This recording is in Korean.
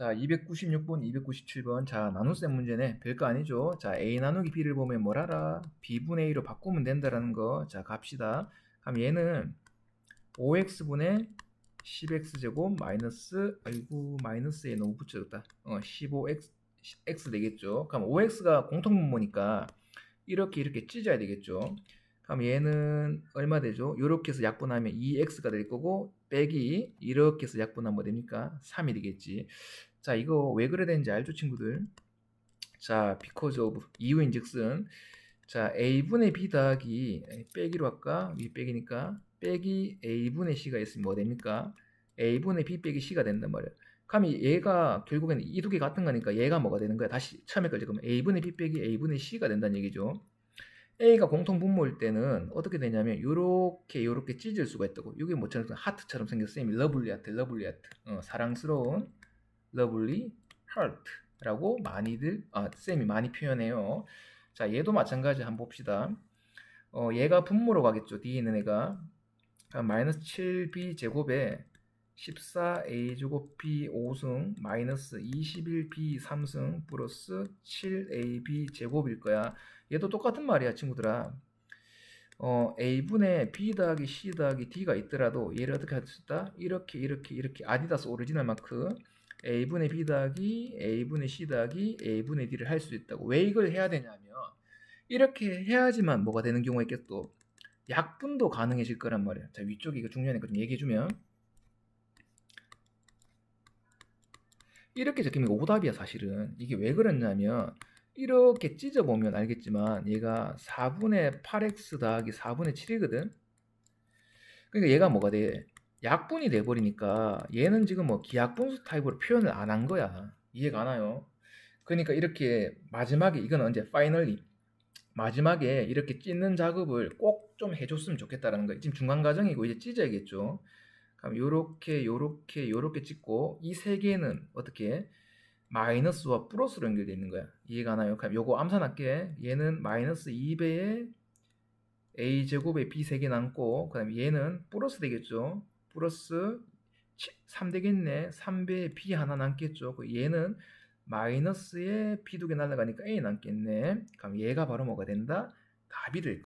자, 296번, 297번. 자, 나눗셈 문제네. 별거 아니죠. 자, A 나누기 B를 보면 뭘 알아? B분의 A로 바꾸면 된다라는 거. 자, 갑시다. 그럼 얘는 5x분의 10x제곱 마이너스, 아이고, 마이너스에 너무 붙여졌다. 어, 15x, x 되겠죠. 그럼 5x가 공통분모니까 이렇게 이렇게 찢어야 되겠죠. 그럼 얘는 얼마 되죠? 이렇게 해서 약분하면 2x가 될 거고 빼기 이렇게 해서 약분하면 뭐 됩니까? 3이 되겠지. 자, 이거 왜 그래 되는지 알죠, 친구들? 자, because of 이유인즉슨 자, a분의 b 더하기 빼기로 할까? 위 빼기니까 빼기 a분의 c가 있으면 뭐 됩니까? a분의 b 빼기 c가 된단 말이야. 그럼 얘가 결국에는 이두 개 같은 거니까 얘가 뭐가 되는 거야? 다시 처음에 걸지 그러면 a분의 b 빼기 a분의 c가 된다는 얘기죠. A가 공통 분모일 때는 어떻게 되냐면 요렇게 요렇게 찢을 수가 있다고. 이게 뭐처럼 하트처럼. 쌤이 러블리 하트, 러블리 하트. 어, 사랑스러운 러블리 하트라고 많이들 아, 쌤이 많이 표현해요. 자, 얘도 마찬가지 한번 봅시다. 어, 얘가 분모로 가겠죠. 뒤에 있는 애가 그럼 마이너스 7b 제곱에 14a 제곱 b 5승 마이너스 21b 3승 플러스 7ab 제곱일 거야. 얘도 똑같은 말이야, 친구들아. 어, a분의 b 더하기 c 더하기 d가 있더라도 얘를 어떻게 할 수 있다? 이렇게 이렇게 이렇게 아디다스 오리지널 마크 a분의 b 더하기 a분의 c 더하기 a분의 d를 할 수 있다고. 왜 이걸 해야 되냐면 이렇게 해야지만 뭐가 되는 경우가 있겠또 약분도 가능해질 거란 말이야. 자, 위쪽에 이거 중요하니까 좀 얘기해 주면 이렇게 적히면 오답이야, 사실은. 이게 왜 그랬냐면 이렇게 찢어보면 알겠지만 얘가 4분의 8x 더하기 4분의 7이거든. 그러니까 얘가 뭐가 돼? 약분이 돼버리니까 얘는 지금 뭐 기약분수 타입으로 표현을 안 한 거야. 이해가 가나요? 그러니까 이렇게 마지막에 이건 언제 파이널리 마지막에 이렇게 찢는 작업을 꼭 좀 해줬으면 좋겠다라는 거예요. 지금 중간 과정이고 이제 찢어야겠죠. 그럼 요렇게 요렇게 요렇게 찢고 이 세 개는 어떻게 마이너스와 플러스로 연결되어 있는 거야. 이해가 가나요? 그럼 요거 암산할게. 얘는 마이너스 2배의 a 제곱에 b 3개 남고 그다음에 얘는 플러스 되겠죠. 플러스 3 되겠네. 3배의 b 하나 남겠죠. 그 얘는 마이너스에 b 두 개 날아가니까 a 남겠네. 그럼 얘가 바로 뭐가 된다? 답이 될 거야.